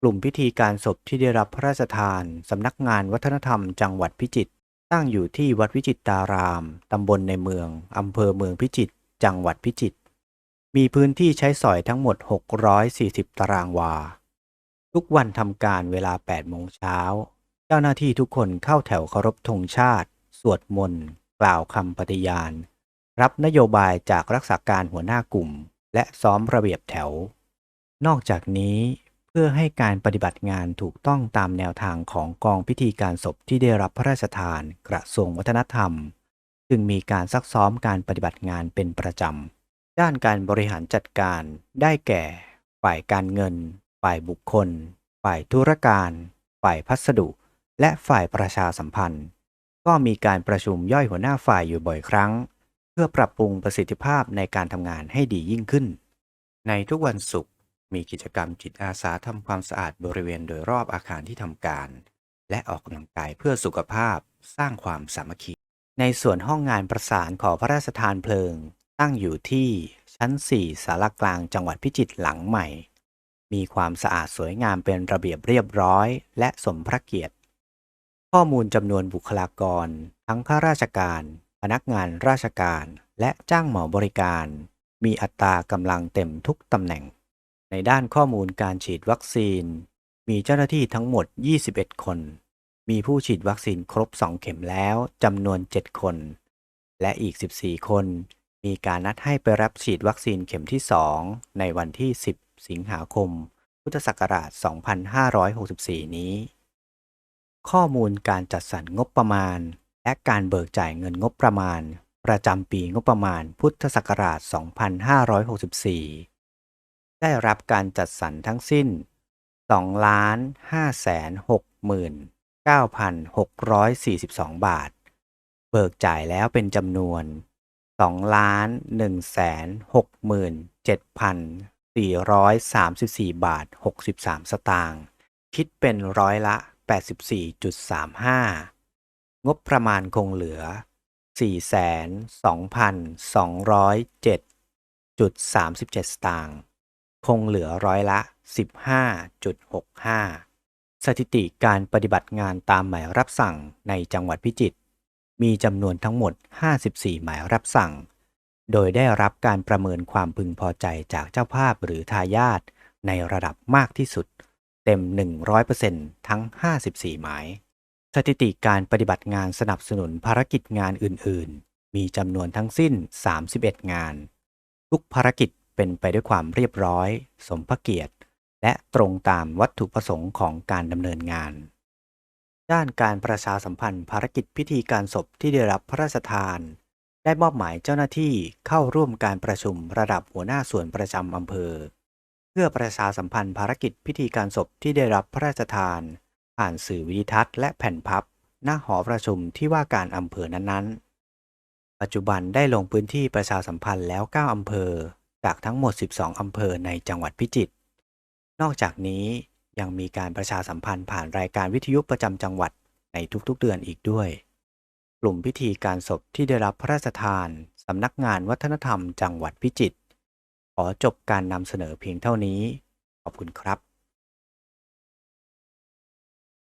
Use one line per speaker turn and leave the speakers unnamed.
กลุ่มพิธีการศพที่ได้รับพระราชทาน สำนักงานวัฒนธรรมจังหวัดพิจิตรตั้งอยู่ที่วัดวิจิตราราม ตำบลในเมือง อำเภอเมืองพิจิตรจังหวัดพิจิตรมีพื้นที่ใช้สอยทั้งหมด 640 ตารางวา ทุกวันทำการเวลา 8 โมงเช้า เจ้าหน้าที่ทุกคนเข้าแถวเคารพธงชาติ สวดมนต์ กล่าวคำปฏิญาณ รับนโยบายจากรักษาการหัวหน้ากลุ่ม และซ้อมระเบียบแถว นอกจากนี้ เพื่อให้การปฏิบัติงานถูกต้องตามแนวทางของกองพิธีการศพที่ได้รับพระราชทานกระทรวงวัฒนธรรม จึงมีการซักซ้อมการปฏิบัติงานเป็นประจำ ด้านการบริหารจัดการได้แก่ ฝ่ายการเงิน ฝ่ายบุคคล ฝ่ายธุรการ ฝ่ายพัสดุ และฝ่ายประชาสัมพันธ์ ก็มีการประชุมย่อยหัวหน้าฝ่ายอยู่บ่อยครั้ง เพื่อปรับปรุงประสิทธิภาพในการทำงานให้ดียิ่งขึ้น ในทุกวันศุกร์ มีกิจกรรมจิตอาสาทำความสะอาดบริเวณโดยรอบอาคารที่ทำการ และออกกำลังกายเพื่อสุขภาพสร้างความสามัคคี ในส่วนห้องงานประสานขอพระราชทานเพลิง ตั้งอยู่ที่ชั้น 4 สารกลางจังหวัดพิจิตรหลังใหม่ มีความสะอาดสวยงามเป็นระเบียบเรียบร้อย และสมพระเกียรติ ข้อมูลจำนวนบุคลากร ทั้งข้าราชการ พนักงานราชการ และจ้างหมาบริการ มีอัตรากำลังเต็มทุกตำแหน่ง ในด้านข้อมูลการฉีดวัคซีน มีเจ้าหน้าที่ทั้งหมด 21 คน มีผู้ฉีดวัคซีนครบ 2 เข็มแล้วจำนวน 7 คน และอีก 14 คน มีการนัดให้ไปรับฉีดวัคซีนเข็มที่ 2 ในวันที่ 10 สิงหาคม พุทธศักราช 2564 นี้ ข้อมูลการจัดสรรงบประมาณ และการเบิกจ่ายเงินงบประมาณ ประจำปีงบประมาณพุทธศักราช 2564 ได้รับการจัดสรรทั้งสิ้น 2 5 6 9 6 4 2 บาท เบิกจ่ายแล้วเป็นจำนวน 2,167,434 บาท 63 สตางค์คิดเป็นร้อยละ 84.35 งบประมาณคงเหลือ 42,207.37 สตางค์ คงเหลือร้อยละ 15.65 สถิติการปฏิบัติงานตามหมายรับสั่งในจังหวัดพิจิตรมีจำนวนทั้งหมด 54 หมายรับสั่ง โดยได้รับการประเมินความพึงพอใจจากเจ้าภาพหรือทายาทในระดับมากที่สุด เต็ม 100%ทั้ง 54 หมาย สถิติการปฏิบัติงานสนับสนุนภารกิจงานอื่น ๆ มีจำนวนทั้งสิ้น 31 งาน ทุกภารกิจ เป็นไปด้วยความเรียบร้อย สมพระเกียรติ และตรงตามวัตถุประสงค์ของการดำเนินงาน ด้านการประชาสัมพันธ์ภารกิจพิธีการศพที่ได้รับพระราชทาน ได้มอบหมายเจ้าหน้าที่เข้าร่วมการประชุมระดับหัวหน้าส่วนประจำอำเภอ เพื่อประชาสัมพันธ์ภารกิจพิธีการศพที่ได้รับพระราชทาน ผ่านสื่อวิดิทัศน์และแผ่นพับ หน้าหอประชุมที่ว่าการอำเภอนั้นๆ ปัจจุบันได้ลงพื้นที่ประชาสัมพันธ์แล้ว 9อำเภอ จากทั้งหมด 12 อำเภอในจังหวัดพิจิตร นอกจากนี้ยังมีการประชาสัมพันธ์ผ่านรายการวิทยุประจำจังหวัดในทุกๆเดือนอีกด้วย กลุ่มพิธีการศพที่ได้รับพระราชทานสำนักงานวัฒนธรรมจังหวัดพิจิตร ขอจบการนำเสนอเพียงเท่านี้ ขอบคุณครับ